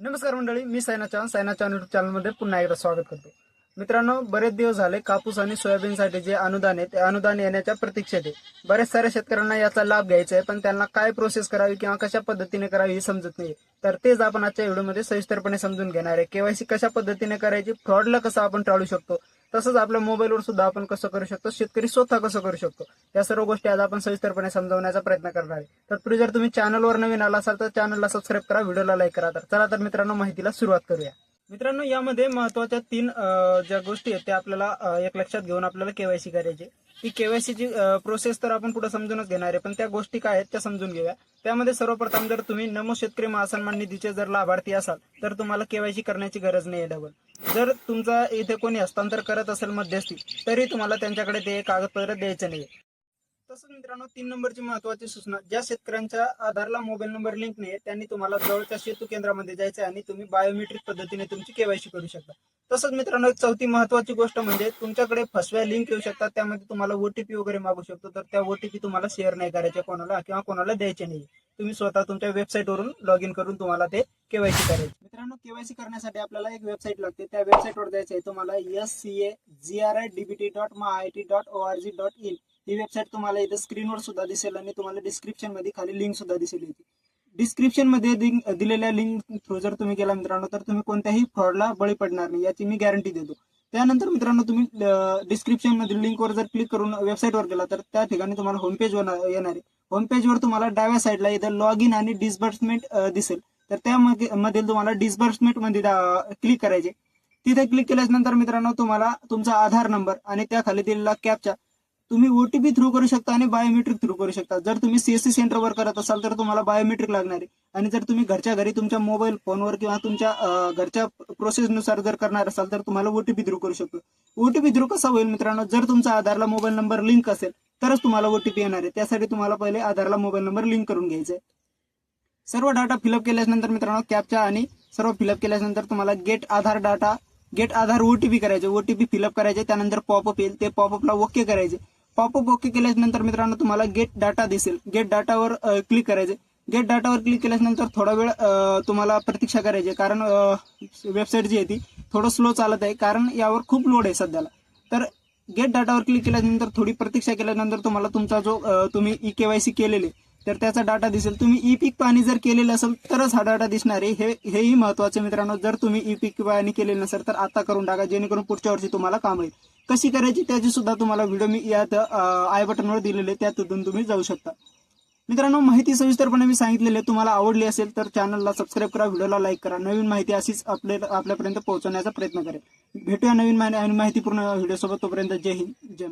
नमस्कार मंडळी मी सायना चव्हाण सायना चव्हाण युट्यूब चॅनलमध्ये पुन्हा एकदा स्वागत करतो. मित्रांनो बरेच दिवस झाले कापूस आणि सोयाबीनसाठी जे अनुदान आहे ते अनुदान येण्याच्या प्रतीक्षेत आहे. बऱ्याच साऱ्या शेतकऱ्यांना याचा लाभ घ्यायचा आहे पण त्यांना काय प्रोसेस करावी किंवा कशा पद्धतीने करावी हे समजत नाही तर तेच आपण आजच्या व्हिडिओमध्ये सविस्तरपणे समजून घेणार आहे. केवायसी कशा पद्धतीने करायची फ्रॉडला कसं आपण टाळू शकतो तसंच आपल्या मोबाईलवर सुद्धा आपण कसं करू शकतो? शेतकरी स्वतः कसं करू शकतो? या सर्व गोष्टी आज आपण सविस्तरपणे समजावण्याचा प्रयत्न करणार आहे. तर जर तुम्ही चॅनलवर नवीन आला असाल तर चॅनलला सबस्क्राईब करा व्हिडिओला लाईक करा. तर चला तर मित्रांनो माहितीला सुरुवात करूया. मित्रांनो यामध्ये महत्त्वाच्या तीन ज्या गोष्टी आहेत त्या आपल्याला एक लक्षात घेऊन आपल्याला केवायसी करायची ती केवायसीची प्रोसेस तर आपण पुढे समजूनच घेणार आहे पण त्या गोष्टी काय आहेत त्या समजून घेऊया. त्यामध्ये सर्वप्रथम जर तुम्ही नमो शेतकरी महासन्मान निधीचे जर लाभार्थी असाल तर तुम्हाला केवायसी करण्याची गरज नाही आहे डबल. जर तुमचा इथे कोणी हस्तांतर करत असेल मध्यस्थी तरी तुम्हाला त्यांच्याकडे ते कागदपत्र द्यायचं नाही तसंच मित्रांनो तीन नंबरची महत्वाची सूचना ज्या शेतकऱ्यांच्या आधारला मोबाईल नंबर लिंक नाही त्यांनी तुम्हाला जवळच्या सेतू केंद्रामध्ये जायचं आहे आणि तुम्ही बायोमेट्रिक पद्धतीने तुमची केवायसी करू शकता. तसंच मित्रांनो एक चौथी महत्वाची गोष्ट म्हणजे तुमच्याकडे फसव्या लिंक येऊ शकतात त्यामध्ये तुम्हाला ओटीपी वगैरे मागू शकतो तर त्या ओटीपी तुम्हाला शेअर नाही करायचे कोणाला किंवा कोणाला द्यायचे नाही तुम्ही स्वतः तुमच्या वेबसाईटवरून लॉग इन करून तुम्हाला ते केवायसी करायचे. मित्रांनो केवायसी करण्यासाठी आपल्याला एक वेबसाईट लागते त्या वेबसाईटवर जायचं आहे तुम्हाला S C A G R I DBT dot ma I T dot O R G dot in he website तुम्हाला इथं स्क्रीनवर सुद्धा दिसेल आणि तुम्हाला डिस्क्रिप्शनमध्ये खाली लिंक सुद्धा दिसेल येते डिस्क्रिप्शनमध्ये लिंक दिलेल्या लिंक थ्रू जर तुम्ही गेला मित्रांनो तर तुम्ही कोणत्याही फ्रॉडला बळी पडणार नाही याची मी गॅरंटी देतो. त्यानंतर मित्रांनो तुम्ही डिस्क्रिप्शन मधील लिंकवर जर क्लिक करून वेबसाईटवर गेला तर त्या ठिकाणी तुम्हाला होमपेज येणार आहे. होम पेजवर तुम्हाला डाव्या साईडला इथं लॉग इन आणि डिस्बर्समेंट दिसेल. तर त्या मधील तुम्हाला डिस्बर्समेंटमध्ये क्लिक करायचे. तिथे क्लिक केल्यानंतर मित्रांनो तुम्हाला तुमचा आधार नंबर आणि त्या खाली दिलेला कॅपचा तुम्ही ओटीपी थ्रू करू शकता आणि बायोमेट्रिक थ्रू करू शकता. जर तुम्ही सीएससी सेंटरवर करत असाल तर तुम्हाला बायोमेट्रिक लागणार आहे. आणि जर तुम्ही घरच्या घरी तुमच्या मोबाईल फोनवर किंवा तुमच्या घरच्या प्रोसेसनुसार जर करणार असाल तर तुम्हाला ओटीपी थ्रू करू शकतो. ओटीपी थ्रू कसा होईल मित्रांनो? जर तुमचा आधारला मोबाईल नंबर लिंक असेल तरच तुम्हाला ओटीपी येणार आहे. त्यासाठी तुम्हाला पहिले आधारला मोबाईल नंबर लिंक करून घ्यायचा आहे सर्व डाटा फिलअप केल्यानंतर मित्रांनो कॅपच्या आणि सर्व फिलअप केल्यानंतर तुम्हाला get Aadhaar data get Aadhaar OTP करायचे. ओटीपी फिलअप करायचे. त्यानंतर पॉपअप येईल. ते पॉपअपला ओके करायचे. पॉपअप ओके केल्यानंतर मित्रांनो तुम्हाला गेट डाटा दिसेल. गेट डाटावर क्लिक करायचे गेट डाटावर क्लिक केल्यानंतर थोडा वेळ तुम्हाला प्रतीक्षा करायची कारण वेबसाईट जी आहे ती थोडं स्लो चालत आहे. कारण यावर खूप लोड आहे सध्याला. तर गेट डाटावर क्लिक केल्यानंतर थोडी प्रतीक्षा केल्यानंतर तुम्हाला तुमचा जो तुम्ही ई केवायसी केलेले तर त्याचा डाटा दिसेल. तुम्ही ई पीक पाणी जर केलेलं असेल तरच हा डाटा दिसणार आहे. हे हेही महत्वाचं मित्रांनो. जर तुम्ही ई पीक पाणी केलेलं नसेल तर आता करून टाका. जेणेकरून पुढच्या वर्षी तुम्हाला काम येईल कशी करायची त्याची सुद्धा तुम्हाला व्हिडिओ मी यात आय बटनवर दिलेले त्यातून तुम्ही जाऊ शकता. मित्रांनो माहिती सविस्तरपणे मी सांगितलेले तुम्हाला आवडली असेल तर चॅनलला सबस्क्राईब करा व्हिडिओला लाईक करा. नवीन माहिती अशीच आपल्या आपल्यापर्यंत पोहोचवण्याचा प्रयत्न करेल. भेटूया नवीन माहिती- माहितीपूर्ण व्हिडिओ सोबत तोपर्यंत जय हिंद जय